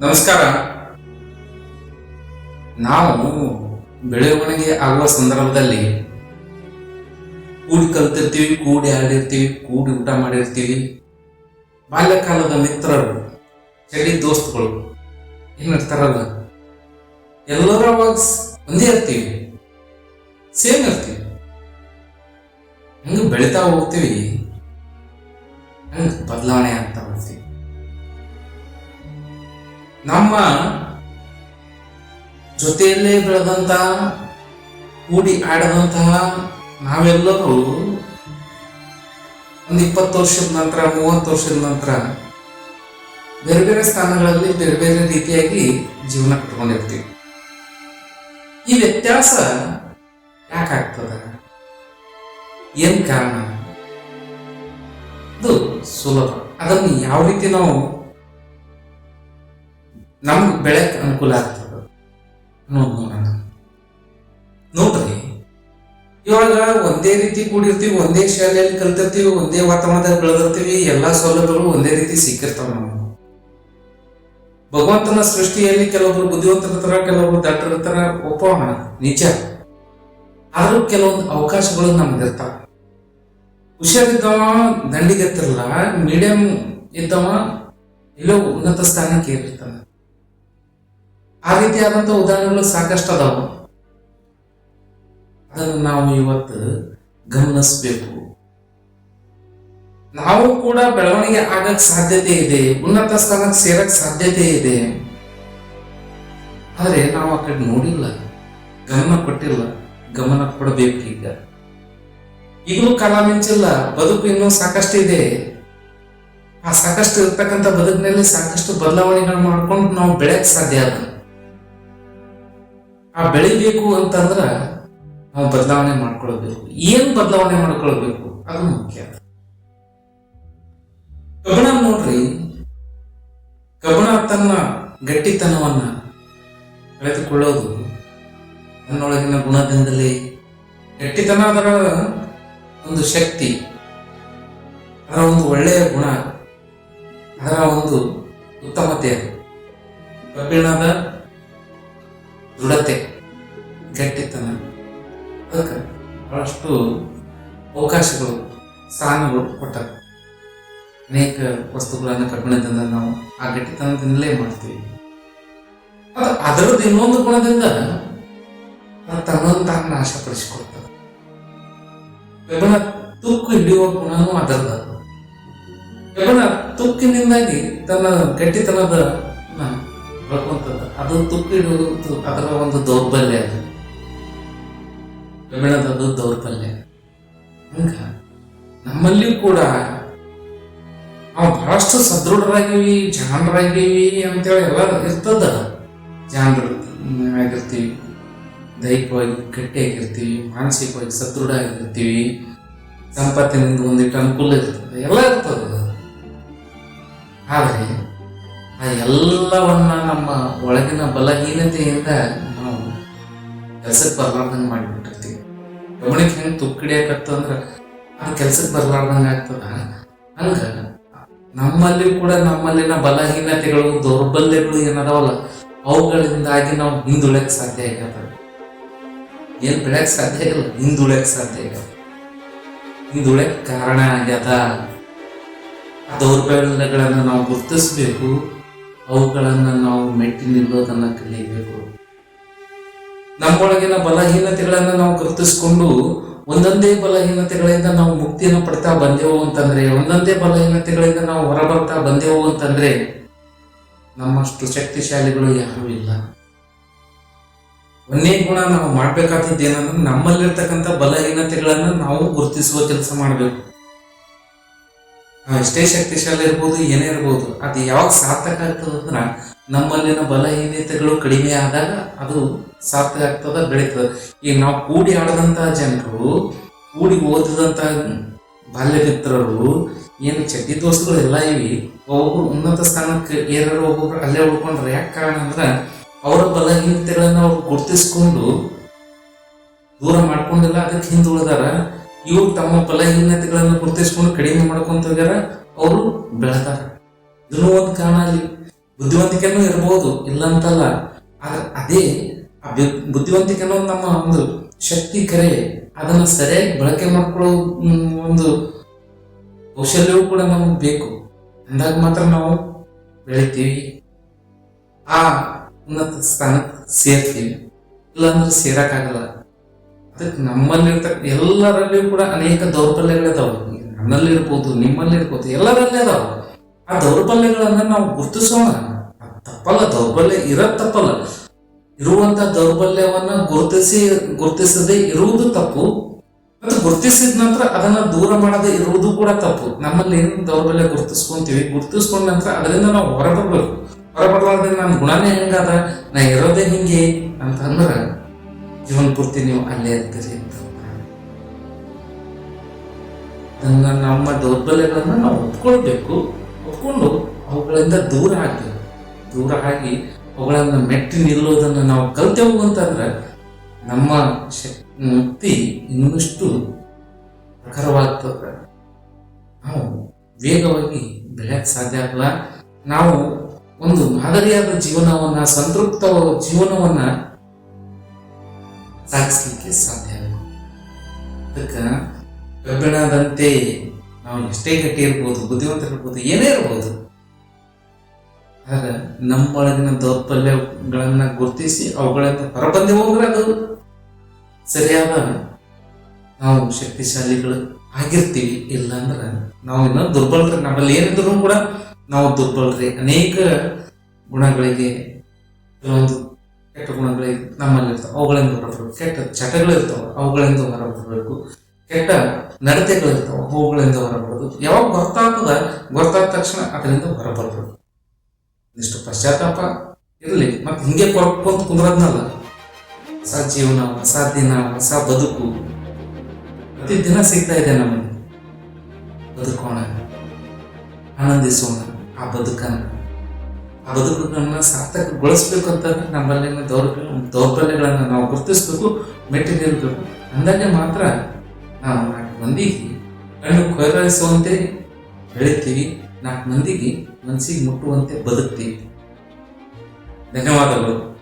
ನಮಸ್ಕಾರ. ನಾವು ಬೆಳವಣಿಗೆ ಆಗುವ ಸಂದರ್ಭದಲ್ಲಿ ಕೂಡಿ ಕಲ್ತಿರ್ತೀವಿ, ಕೂಡಿ ಆಡಿರ್ತೀವಿ, ಕೂಡಿ ಊಟ ಮಾಡಿರ್ತೀವಿ. ಬಾಲ್ಯಕಾಲದ ಮಿತ್ರರು, ಚಳಿ ದೋಸ್ತುಗಳು ಏನಿರ್ತಾರಲ್ಲ ಎಲ್ಲರ ಅವಾಗ ಸ್- ಒಂದೇ ಇರ್ತೀವಿ. ಸೇಮ್ ಇರ್ತೀವಿ. ಹಂಗೆ ಬೆಳಿತಾ ಹೋಗ್ತೀವಿ. ಹಂಗೆ ಬದಲಾವಣೆ ಆಗ್ತಾ ಹೋಗ್ತೀವಿ. ನಮ್ಮ ಜೊತೆಯಲ್ಲೇ ಬೆಳೆದಂತ, ಕೂಡಿ ಆಡದಂತಹ ನಾವೆಲ್ಲರೂ ಒಂದು ಇಪ್ಪತ್ತು ವರ್ಷದ ನಂತರ, ಮೂವತ್ತು ವರ್ಷದ ನಂತರ ಬೇರೆ ಬೇರೆ ಸ್ಥಾನಗಳಲ್ಲಿ ಬೇರೆ ಬೇರೆ ರೀತಿಯಾಗಿ ಜೀವನ ಕಟ್ಕೊಂಡಿರ್ತೀವಿ ಈ ವ್ಯತ್ಯಾಸ ಯಾಕಾಗ್ತದ? ಏನ್ ಕಾರಣ? ಅದು ಸುಲಭ. ಅದನ್ನು ಯಾವ ರೀತಿ ನಾವು ನಮ್ಗೆ ಬೆಳೆಯಕ್ಕೆ ಅನುಕೂಲ ಆಗ್ತದೆ. ಅನ್ನೋದು ನೋಡೋಣ. ನೋಡ್ರಿ. ಇವಾಗ ಒಂದೇ ರೀತಿ ಕೂಡಿರ್ತೀವಿ, ಒಂದೇ ಶಾಲೆಯಲ್ಲಿ ಕಲ್ತಿರ್ತೀವಿ, ಒಂದೇ ವಾತಾವರಣದಲ್ಲಿ ಬೆಳೆದಿರ್ತೀವಿ, ಎಲ್ಲಾ ಸೌಲಭ್ಯಗಳು ಒಂದೇ ರೀತಿ ಸಿಕ್ಕಿರ್ತಾವ ನಾವು ಭಗವಂತನ ಸೃಷ್ಟಿಯಲ್ಲಿ ಕೆಲವೊಬ್ರು ಬುದ್ಧಿವಂತರಿರ್ತಾರ ಕೆಲವೊಬ್ರು ದಟ್ಟರಿರ್ತಾರ ಒಪ್ಪೋಣ ನಿಜ. ಆದ್ರೂ ಕೆಲವೊಂದು ಅವಕಾಶಗಳು ನಮ್ಗಿರ್ತಾವ ಹುಷಾರಿದ್ದವ, ದಂಡಿಗೆತ್ತಿರಲ್ಲ ಮೀಡಿಯಂ ಇದ್ದವ, ಎಲ್ಲೋ ಉನ್ನತ ಸ್ಥಾನಕ್ಕೆ ಏರಿರ್ತಾನೆ. ಆ ರೀತಿಯಾದಂಥ ಉದಾಹರಣೆಗಳು ಸಾಕಷ್ಟು ಅದಾವ. ಅದನ್ನು ನಾವು ಇವತ್ತು ಗಮನಿಸಬೇಕು. ನಾವು ಕೂಡ ಬೆಳವಣಿಗೆ ಆಗಕ್ ಸಾಧ್ಯತೆ ಇದೆ, ಉನ್ನತ ಸ್ಥಾನಕ್ಕೆ ಸೇರಕ್ ಸಾಧ್ಯತೆ ಇದೆ. ಆದರೆ ನಾವು ಆ ಕಡೆ ನೋಡಿಲ್ಲ, ಗಮನ ಕೊಟ್ಟಿಲ್ಲ, ಗಮನ ಕೊಡಬೇಕು ಈಗ. ಈಗಲೂ ಕಾಲ ಮಿಂಚಿಲ್ಲ, ಬದುಕು ಇನ್ನೂ ಸಾಕಷ್ಟು ಇದೆ. ಆ ಸಾಕಷ್ಟು ಇರ್ತಕ್ಕಂಥ ಬದುಕಿನಲ್ಲಿ ಸಾಕಷ್ಟು ಬದಲಾವಣೆಗಳು ಮಾಡ್ಕೊಂಡು ನಾವು ಬೆಳೆಯಕ್ ಸಾಧ್ಯ ಅದ. ಆ ಬೆಳಿಬೇಕು ಅಂತಂದ್ರ ನಾವು ಬದಲಾವಣೆ ಮಾಡ್ಕೊಳ್ಬೇಕು. ಏನ್ ಬದಲಾವಣೆ ಮಾಡ್ಕೊಳ್ಬೇಕು? ಅದು ಮುಖ್ಯ. ಕಬಣ ನೋಡ್ರಿ. ಕಬಣ ತನ್ನ ಗಟ್ಟಿತನವನ್ನ ಕಳೆದುಕೊಳ್ಳೋದು ತನ್ನೊಳಗಿನ ಗುಣದಿಂದಲೇ. ಗಟ್ಟಿತನ ಅದರ ಒಂದು ಶಕ್ತಿ, ಅದರ ಒಂದು ಒಳ್ಳೆಯ ಗುಣ, ಅದರ ಒಂದು ಉತ್ತಮತೆ ಕಬ್ಬಿಣದ ದೃಢತೆ. ಗಟ್ಟಿತನ. ಅದಕ್ಕೆ ಬಹಳಷ್ಟು ಅವಕಾಶಗಳು, ಸ್ಥಾನಗಳು ಕೊಟ್ಟಾರೆ. ಅನೇಕ ವಸ್ತುಗಳನ್ನು ಕಬ್ಬಿಣದಿಂದ ನಾವು ಆ ಗಟ್ಟಿತನದಿಂದಲೇ ಮಾಡ್ತೀವಿ. ಅದು ಅದರದ್ದು ಇನ್ನೊಂದು ಗುಣದಿಂದ ತನ್ನನ್ನು ತಾನು ನಾಶಪಡಿಸಿಕೊಳ್ತದೆ ಕಬ್ಬಿಣ ತುಕ್ಕು ಹಿಡಿಯುವ ಗುಣನೂ ಅದರದ ಕಬ್ಬಿಣ ತುಕ್ಕಿನಿಂದಾಗಿ ತನ್ನ ಗಟ್ಟಿತನದ ಬೆಳ್ಕೊಂತದ ಅದು ತುಕ್ಕು ಹಿಡಿಯುವುದು ಅದರ ಒಂದು ದೌರ್ಬಲ್ಯ ಅದು. ಕಬ್ಬಿಣದದು ದೌರ್ಬಲ್ಯ. ಹಂಗ ನಮ್ಮಲ್ಲಿಯೂ ಕೂಡ ನಾವು ಬಹಳಷ್ಟು ಸದೃಢರಾಗಿವಿ ಜನರಾಗಿವಿ ಅಂತೇಳಿ ಎಲ್ಲ ಇರ್ತದ. ಜಾಣರು ಆಗಿರ್ತೀವಿ ದೈಹಿಕವಾಗಿ ಗಟ್ಟಿಯಾಗಿರ್ತೀವಿ, ಮಾನಸಿಕವಾಗಿ ಸದೃಢ ಆಗಿರ್ತೀವಿ ಸಂಪತ್ತಿನಿಂದ ಒಂದಿಟ್ಟು ಅನುಕೂಲ ಇರ್ತದೆ, ಎಲ್ಲ ಇರ್ತದೆ. ಆದರೆ ಆ ಎಲ್ಲವನ್ನ ನಮ್ಮ ಒಳಗಿನ ಬಲಹೀನತೆಯಿಂದ ಕೆಲ್ಸಕ್ಕೆ ಬರ್ಲಾರ್ದಂಗೆ ಮಾಡಿಬಿಟ್ಟಿರ್ತೀವಿ. ಗಮನಕ್ಕೆ ಹೆಂಗೆ ತುಕ್ಕಿಡಿಯಾಕತ್ತಂದ್ರ ಆ ಕೆಲ್ಸಕ್ಕೆ ಬರ್ಲಾರ್ದಂಗೆ ಆಗ್ತದ? ಹಂಗ, ನಮ್ಮಲ್ಲಿ ಕೂಡ ನಮ್ಮಲ್ಲಿನ ಬಲಹೀನತೆಗಳು, ದೌರ್ಬಲ್ಯಗಳು ಏನದಾವಲ್ಲ, ಅವುಗಳಿಂದಾಗಿ ನಾವು ಹಿಂದುಳಕ್ ಸಾಧ್ಯ ಆಗ್ಯದ. ಏನು ಬೆಳೆಯಕ್ಕೆ ಸಾಧ್ಯ ಇಲ್ಲ ಹಿಂದುಳಕ್ ಸಾಧ್ಯ ಆಗ್ಯದ. ಹಿಂದುಳಕ್ ಕಾರಣ ಆಗ್ಯದ. ದೌರ್ಬಲ್ಯಗಳನ್ನು ನಾವು ಗುರುತಿಸ್ಬೇಕು, ಅವುಗಳನ್ನು ನಾವು ಮೆಟ್ಟಿ ನಿಲ್ಲೋದನ್ನು ಕಲಿಯಬೇಕು ನಮ್ಮೊಳಗಿನ ಬಲಹೀನತೆಗಳನ್ನ ನಾವು ಗುರುತಿಸ್ಕೊಂಡು ಒಂದೊಂದೇ ಬಲಹೀನತೆಗಳಿಂದ ನಾವು ಮುಕ್ತಿಯನ್ನು ಪಡ್ತಾ ಬಂದೆವು ಅಂತಂದ್ರೆ, ಒಂದೊಂದೇ ಬಲಹೀನತೆಗಳಿಂದ ನಾವು ಹೊರಬರ್ತಾ ಬಂದೆವು ಅಂತಂದ್ರೆ ನಮ್ಮಷ್ಟು ಶಕ್ತಿಶಾಲಿಗಳು ಯಾರೂ ಇಲ್ಲ. ಒಂದೇ ಗುಣ ನಾವು ಮಾಡ್ಬೇಕಾದದ್ದು ಏನಂದ್ರೆ ನಮ್ಮಲ್ಲಿರ್ತಕ್ಕಂಥ ಬಲಹೀನತೆಗಳನ್ನು ನಾವು ಗುರುತಿಸುವ ಕೆಲಸ ಮಾಡಬೇಕು. ಎಷ್ಟೇ ಶಕ್ತಿಶಾಲಿ ಇರ್ಬೋದು, ಏನೇ ಇರ್ಬೋದು, ಅದು ಯಾವಾಗ ಸಾರ್ಥಕ ಆಗ್ತದಂದ್ರ ನಮ್ಮಲ್ಲಿನ ಬಲಹೀನತೆಗಳು ಕಡಿಮೆ ಆದಾಗ ಅದು ಸಾರ್ಥಕ ಆಗ್ತದ, ಬೆಳೀತದ. ಈಗ ನಾವು ಕೂಡಿ ಆಡದಂತಹ ಜನರು, ಕೂಡಿ ಓದಿದಂತಹ ಬಾಲ್ಯ ಮಿತ್ರರು ಏನು ಚಡ್ಡಿ ದೋಸ್ತುಗಳು ಎಲ್ಲ ಇವಿ, ಒಬ್ಬೊಬ್ರು ಉನ್ನತ ಸ್ಥಾನಕ್ಕೆ ಏನಾದ್ರು ಒಬ್ಬೊಬ್ರು ಅಲ್ಲೇ ಉಳ್ಕೊಂಡ್ರೆ ಯಾಕೆ ಕಾರಣ ಅಂದ್ರೆ ಅವರ ಬಲಹೀನತೆಗಳನ್ನ ಅವ್ರು ಗುರ್ತಿಸ್ಕೊಂಡು ದೂರ ಮಾಡ್ಕೊಂಡಿಲ್ಲ, ಅದಕ್ಕೆ ಹಿಂದುಳಿದಾರ ಇವ್ರು ತಮ್ಮ ಬಲಹೀನತೆಗಳನ್ನು ಗುರುತಿಸ್ಕೊಂಡು ಕಡಿಮೆ ಮಾಡ್ಕೊಂತ ಹೋಗ್ಯಾರ, ಅವರು ಬೆಳೆದಾರ. ಇದನ್ನು ಒಂದು ಕಾರಣ ಅಲ್ಲಿ ಬುದ್ಧಿವಂತಿಕೆನೂ ಇರ್ಬೋದು ಇಲ್ಲ ಅಂತಲ್ಲ ಆದ್ರೆ ಅದೇ, ಆ ಬುದ್ಧಿವಂತಿಕೆ ಅನ್ನೋದು ನಮ್ಮ ಒಂದು ಶಕ್ತಿ ಕರೆ. ಅದನ್ನ ಸರಿಯಾಗಿ ಬಳಕೆ ಮಾಡ್ಕೊಳ್ಳೋ ಒಂದು ಕೌಶಲ್ಯವೂ ಕೂಡ ನಮಗೆ ಬೇಕು. ಅಂದಾಗ ಮಾತ್ರ ನಾವು ಬೆಳಿತೀವಿ. ಆ ಉನ್ನತ ಸ್ಥಾನಕ್ಕೆ ಸೇರ್ತೀವಿ. ಇಲ್ಲಾಂದ್ರೆ ಸೇರಕ್ಕಾಗಲ್ಲ. ಅದಕ್ಕೆ ನಮ್ಮಲ್ಲಿರ್ತಕ್ಕ ಎಲ್ಲರಲ್ಲಿಯೂ ಕೂಡ ಅನೇಕ ದೌರ್ಬಲ್ಯಗಳಿದಾವೆ. ಈಗ ನನ್ನಲ್ಲಿರ್ಬೋದು ನಿಮ್ಮಲ್ಲಿರ್ಬೋದು ಎಲ್ಲರಲ್ಲೇ ಅದಾವ. ಆ ದೌರ್ಬಲ್ಯಗಳನ್ನ ನಾವು ಗುರುತಿಸೋಣ. ತಪ್ಪಲ್ಲ, ದೌರ್ಬಲ್ಯ ಇರೋದ್ ತಪ್ಪಲ್ಲ. ಇರುವಂತ ದೌರ್ಬಲ್ಯವನ್ನ ಗುರುತಿಸಿ, ಗುರುತಿಸದೆ ಇರುವುದು ತಪ್ಪು. ಮತ್ತು ಗುರುತಿಸಿದ ನಂತರ ಅದನ್ನ ದೂರ ಮಾಡದೆ ಇರುವುದು ಕೂಡ ತಪ್ಪು. ನಮ್ಮಲ್ಲಿ ಏನು ದೌರ್ಬಲ್ಯ ಗುರುತಿಸ್ಕೊಂತೀವಿ? ಗುರುತಿಸ್ಕೊಂಡ ನಂತರ ಅದರಿಂದ ನಾವು ಹೊರಬರ್ಬೇಕು. ಹೊರಬರ್ಲಾರ್ದೆ ನನ್ನ ಗುಣನೇ ಹೆಂಗಾದ? ನಾ ಇರೋದೇ ಹಿಂಗೆ ಅಂತಂದ್ರ ಜೀವನ ಪೂರ್ತಿ ನೀವು ಅಲ್ಲೇ ಇರ್ತೀರಿ ಅಂತ ನಮ್ಮ ದೌರ್ಬಲ್ಯಗಳನ್ನ ನಾವು ಒಪ್ಕೊಳ್ಬೇಕು. ಅವುಗಳಿಂದ ದೂರ ಆಗ್ಬೇಕು ದೂರ ಆಗಿ ಅವುಗಳನ್ನು ಮೆಟ್ಟಿ ನಿಲ್ಲೋದನ್ನ ನಾವು ಕಲ್ತೆವು ಅಂತಂದ್ರೆ ನಮ್ಮ ಶಕ್ತಿ ಇನ್ನಷ್ಟು ಪ್ರಖರವಾಗ್ತದೆ. ನಾವು ವೇಗವಾಗಿ ಬೆಳೆಯಕ್ಕೆ ಸಾಧ್ಯ ಆಗಲ್ಲ. ನಾವು ಒಂದು ಮಾದರಿಯಾದ ಜೀವನವನ್ನ, ಸಂತೃಪ್ತ ಜೀವನವನ್ನ ಸಾಗಿಸ್ಲಿಕ್ಕೆ ಸಾಧ್ಯ ಅದಕ್ಕೆ ಕಬ್ಬಿಣದಂತೆ ನಾವು ಎಷ್ಟೇ ಗಟ್ಟಿ ಇರ್ಬೋದು, ಬುದ್ಧಿವಂತರಿರ್ಬೋದು, ಏನೇ ಇರ್ಬೋದು ಆದ್ರೆ ನಮ್ಮೊಳಗಿನ ದೌರ್ಬಲ್ಯಗಳನ್ನ ಗುರುತಿಸಿ ಅವುಗಳಿಂದ ಹೊರಬಂದಿ ಹೋದ್ರೆ ಅದು ಸರಿಯಾದ ನಾವು ಶಕ್ತಿಶಾಲಿಗಳು ಆಗಿರ್ತೀವಿ ಇಲ್ಲಾಂದ್ರೆ ನಾವು ಇನ್ನೂ ದುರ್ಬಲರು, ನಮ್ಮಲ್ಲಿ ಏನಿದ್ರು ಕೂಡ ನಾವು ದುರ್ಬಲರಿ. ಅನೇಕ ಗುಣಗಳಿಗೆ, ಕೆಲವೊಂದು ಕೆಟ್ಟ ಗುಣಗಳಿಗೆ ನಮ್ಮಲ್ಲಿ ಇರ್ತಾವೆ. ಅವುಗಳಿಂದ ಹೊರಬರಬೇಕು. ಕೆಟ್ಟ ಚಟಗಳು ಇರ್ತಾವ. ಅವುಗಳಿಂದ ಹೊರಬರಬೇಕು. ಕೆಟ್ಟ ನಡತೆಗಳಿರ್ತಾವೆ ಅವುಗಳಿಂದ ಹೊರಬರೋದು ಯಾವಾಗ ಗೊತ್ತಾಗ್ತದ, ಗೊತ್ತಾದ ತಕ್ಷಣ ಅದರಿಂದ ಹೊರಬರ್ಬೇಕು. ಇಷ್ಟು ಪಶ್ಚಾತ್ತಾಪ ಇರಲಿ. ಮತ್ತೆ ಹಿಂಗೆ ಕೊರ್ಕೊಂತ ಕುಂದ್ರದ್ನಲ್ಲ. ಹೊಸ ಜೀವನ, ಹೊಸ ದಿನ, ಹೊಸ ಬದುಕು. ಪ್ರತಿ ದಿನ ಸಿಗ್ತಾ ಇದೆ ನಮಗೆ. ಬದುಕೋಣ, ಆನಂದಿಸೋಣ, ಆ ಬದುಕನ್ನು. ಆ ಬದುಕನ್ನ ಸಾರ್ಥಕಗೊಳಿಸ್ಬೇಕು ಅಂತಂದ್ರೆ ನಮ್ಮಲ್ಲಿನ ದೌರ್ಬಲ್ಯ, ದೌರ್ಬಲ್ಯಗಳನ್ನು ನಾವು ಗುರುತಿಸ್ಬೇಕು, ಮೆಟ್ಟಿ ನಿಲ್ಬೇಕು. ಅಂದಾಗೆ ಮಾತ್ರ ನಾವು ಮಂದಿಗೆ ಕಣ್ಣು ಕೊರಳಿಸುವಂತೆ ಬೆಳಿತೀವಿ. ನಾಲ್ಕು ಮಂದಿಗೆ ಮನಸ್ಸಿಗೆ ಮುಟ್ಟುವಂತೆ ಬದುಕ್ತೀವಿ ಧನ್ಯವಾದಗಳು.